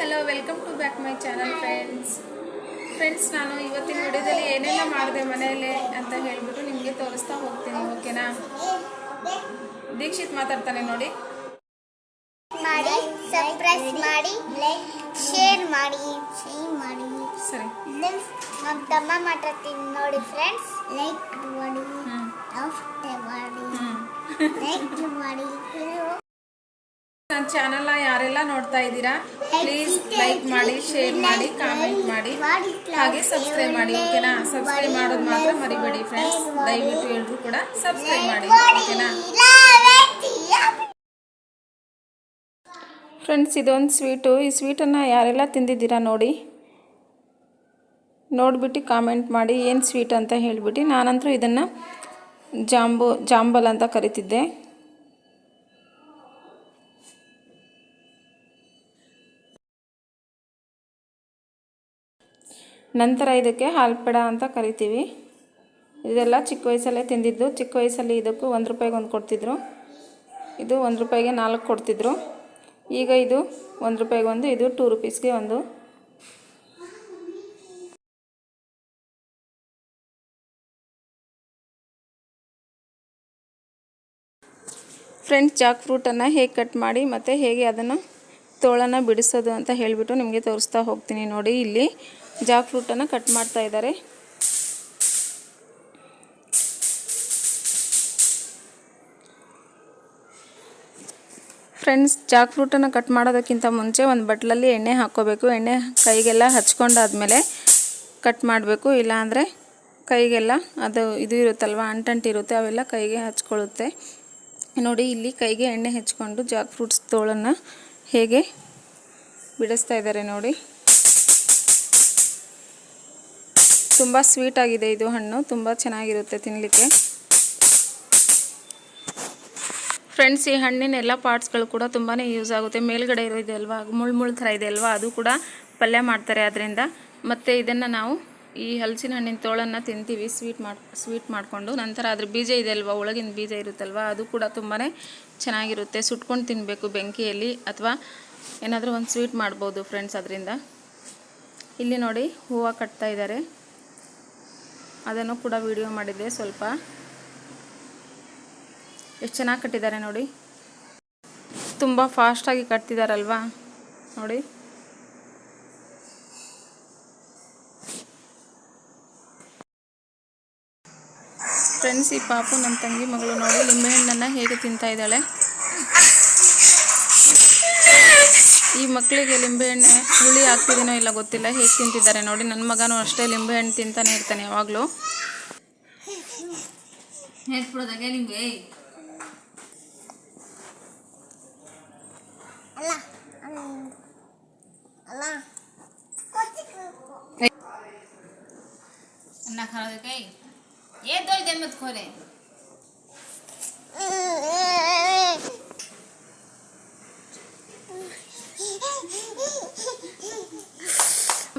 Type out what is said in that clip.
Hello welcome to back my channel friends friends ನಾನು ಇವತ್ತಿನ ವಿಡಿಯೋದಲ್ಲಿ ಏನೆಲ್ಲ ಮಾಡಿದೆ ಮನೆಯಲ್ಲೇ ಅಂತ ಹೇಳ್ಬಿಟ್ಟು ನಿಮಗೆ ತೋರಿಸ್ತಾ ಹೋಗ್ತೀನಿ ಓಕೆನಾ? ದೀಕ್ಷಿತ್ ಮಾತಾಡ್ತಾನೆ ನೋಡಿ. ಮಾಡಿ ಸರ್ಪ್ರೈಸ್ ಮಾಡಿ ಶೇರ್ ಮಾಡಿ ಶೇರ್ ಮಾಡಿ. ಸರಿ. ನಮ್ಮ ತಮ್ಮ ಮಾತಾಡ್ತೀನಿ ನೋಡಿ ಫ್ರೆಂಡ್ಸ್ ಲೈಕ್ ಮಾಡಿ ಮಾಡಿ ಲೈಕ್ ಮಾಡಿ. ನನ್ನ ಚಾನಲ್ನ ಯಾರೆಲ್ಲ ನೋಡ್ತಾ ಇದ್ದೀರಾ ಪ್ಲೀಸ್ ಲೈಕ್ ಮಾಡಿ ಶೇರ್ ಮಾಡಿ ಕಾಮೆಂಟ್ ಮಾಡಿ. ಹಾಗೆ ಸಬ್ಸ್ಕ್ರೈಬ್ ಮಾಡಿ ಓಕೆನಾ ಸಬ್ಸ್ಕ್ರೈಬ್ ಮಾಡೋದು ಮಾತ್ರ ಮರಿಬೇಡಿ ಫ್ರೆಂಡ್ಸ್ ದಯವಿಟ್ಟು ಎಲ್ಲರೂ ಕೂಡ ಸಬ್ಸ್ಕ್ರೈಬ್ ಮಾಡಿ ಓಕೆನಾ ಫ್ರೆಂಡ್ಸ್ ಇದೊಂದು ಸ್ವೀಟು ಈ ಸ್ವೀಟನ್ನು ಯಾರೆಲ್ಲ ತಿಂದಿದ್ದೀರಾ ನೋಡಿ? ನೋಡಿಬಿಟ್ಟು ಕಾಮೆಂಟ್ ಮಾಡಿ, ಏನು ಸ್ವೀಟ್ ಅಂತ ಹೇಳಿಬಿಟ್ಟು. ನಾನಂತರೂ ಇದನ್ನು ಜಾಂಬು, ಜಾಂಬಲ್ ಅಂತ ಕರಿತಿದ್ದೆ. ನಂತರ ಇದಕ್ಕೆ ಹಾಲ್ಪಡ ಅಂತ ಕರಿತೀವಿ. ಇದೆಲ್ಲ ಚಿಕ್ಕ ವಯಸ್ಸಲ್ಲೇ ತಿಂದಿದ್ದು. ಚಿಕ್ಕ ವಯಸ್ಸಲ್ಲಿ ಇದಕ್ಕೂ ಒಂದು ರೂಪಾಯಿಗೆ ಒಂದು ಕೊಡ್ತಿದ್ರು. ಇದು ಒಂದು ರೂಪಾಯಿಗೆ ನಾಲ್ಕು ಕೊಡ್ತಿದ್ರು. ಈಗ ಇದು ಒಂದು ರೂಪಾಯಿಗೆ ಒಂದು, ಇದು ಟೂ ರುಪೀಸ್ಗೆ ಒಂದು. ಫ್ರೆಂಡ್ಸ್ ಜಾಕ್ ಫ್ರೂಟನ್ನು ಹೇಗೆ ಕಟ್ ಮಾಡಿ ಮತ್ತು ಹೇಗೆ ಅದನ್ನು ತೋಳನ್ನು ಬಿಡಿಸೋದು ಅಂತ ಹೇಳಿಬಿಟ್ಟು ನಿಮಗೆ ತೋರಿಸ್ತಾ ಹೋಗ್ತೀನಿ ನೋಡಿ ಇಲ್ಲಿ. ಜಾಕ್ ಫ್ರೂಟನ್ನು ಕಟ್ ಮಾಡ್ತಾ ಇದ್ದಾರೆ. ಫ್ರೆಂಡ್ಸ್, ಜಾಕ್ ಫ್ರೂಟನ್ನು ಕಟ್ ಮಾಡೋದಕ್ಕಿಂತ ಮುಂಚೆ ಒಂದು ಬಟ್ಲಲ್ಲಿ ಎಣ್ಣೆ ಹಾಕ್ಕೋಬೇಕು ಎಣ್ಣೆ ಕೈಗೆಲ್ಲ ಹಚ್ಕೊಂಡಾದ್ಮೇಲೆ ಕಟ್ ಮಾಡಬೇಕು. ಇಲ್ಲಾಂದರೆ ಕೈಗೆಲ್ಲ ಅದು ಇದು ಇರುತ್ತಲ್ವ ಅಂಟಂಟಿರುತ್ತೆ ಅವೆಲ್ಲ ಕೈಗೆ ಹಚ್ಕೊಳ್ಳುತ್ತೆ. ನೋಡಿ, ಇಲ್ಲಿ ಕೈಗೆ ಎಣ್ಣೆ ಹಚ್ಕೊಂಡು ಜಾಕ್ ಫ್ರೂಟ್ಸ್ ತೋಳನ್ನು ಹೇಗೆ ಬಿಡಿಸ್ತಾ ಇದ್ದಾರೆ ನೋಡಿ. ತುಂಬ ಸ್ವೀಟ್ ಆಗಿದೆ ಇದು ಹಣ್ಣು. ತುಂಬ ಚೆನ್ನಾಗಿರುತ್ತೆ ತಿನ್ನಲಿಕ್ಕೆ ಫ್ರೆಂಡ್ಸ್ ಈ ಹಣ್ಣಿನ ಎಲ್ಲ ಪಾರ್ಟ್ಸ್ಗಳು ಕೂಡ ತುಂಬಾ ಯೂಸ್ ಆಗುತ್ತೆ. ಮೇಲ್ಗಡೆ ಇರೋದು ಅಲ್ವಾ? ಮುಳ್ಳು ಮುಳ್ಳು ಥರ ಇದೆ ಅಲ್ವಾ? ಅದು ಕೂಡ ಪಲ್ಯ ಮಾಡ್ತಾರೆ ಅದರಿಂದ ಮತ್ತು ಇದನ್ನು ನಾವು ಈ ಹಲಸಿನ ಹಣ್ಣಿನ ತೋಳನ್ನು ತಿಂತೀವಿ. ಸ್ವೀಟ್ ಮಾಡಿ ಸ್ವೀಟ್ ಮಾಡಿಕೊಂಡು. ನಂತರ ಅದ್ರ ಬೀಜ ಇದೆ ಅಲ್ವಾ? ಒಳಗಿನ ಬೀಜ ಇರುತ್ತಲ್ವ? ಅದು ಕೂಡ ತುಂಬಾ ಚೆನ್ನಾಗಿರುತ್ತೆ. ಸುಟ್ಕೊಂಡು ತಿನ್ನಬೇಕು ಬೆಂಕಿಯಲ್ಲಿ. ಅಥವಾ ಏನಾದರೂ ಒಂದು ಸ್ವೀಟ್ ಮಾಡ್ಬೋದು ಫ್ರೆಂಡ್ಸ್ ಅದರಿಂದ ಇಲ್ಲಿ ನೋಡಿ ಹೂವು ಕಟ್ತಾ ಇದ್ದಾರೆ ಅದನ್ನು ಕೂಡ ವಿಡಿಯೋ ಮಾಡಿದ್ದೆ ಸ್ವಲ್ಪ. ಎಷ್ಟು ಚೆನ್ನಾಗಿ ಕಟ್ಟಿದ್ದಾರೆ ನೋಡಿ. ತುಂಬ ಫಾಸ್ಟಾಗಿ ಕಟ್ತಿದ್ದಾರಲ್ವಾ ನೋಡಿ. ಫ್ರೆಂಡ್ಸ್ ಈ ಪಾಪು ನನ್ನ ತಂಗಿ ಮಗಳು ನೋಡಿ, ನಿಂಬೆಹಣ್ಣನ್ನು ಹೇಗೆ ತಿಂತಾ ಇದ್ದಾಳೆ. ಈ ಮಕ್ಕಳಿಗೆ ಲಿಂಬೆಹಣ್ಣೆ ಹುಳಿ ಹಾಕ್ತಿದ್ದೀನೋ ಇಲ್ಲ ಗೊತ್ತಿಲ್ಲ ಹೇಗೆ ತಿಂತಿದ್ದಾರೆ ನೋಡಿ. ನನ್ನ ಮಗನೂ ಅಷ್ಟೇ ಲಿಂಬೆಹಣ್ಣು ತಿಂತಾನೆ ಇರ್ತಾನೆ ಯಾವಾಗಲೂ. ನಿಮಗೆ ಏನ್ ತೋರಿದೆ ಮತ್ತೆ ಕೋರೆ.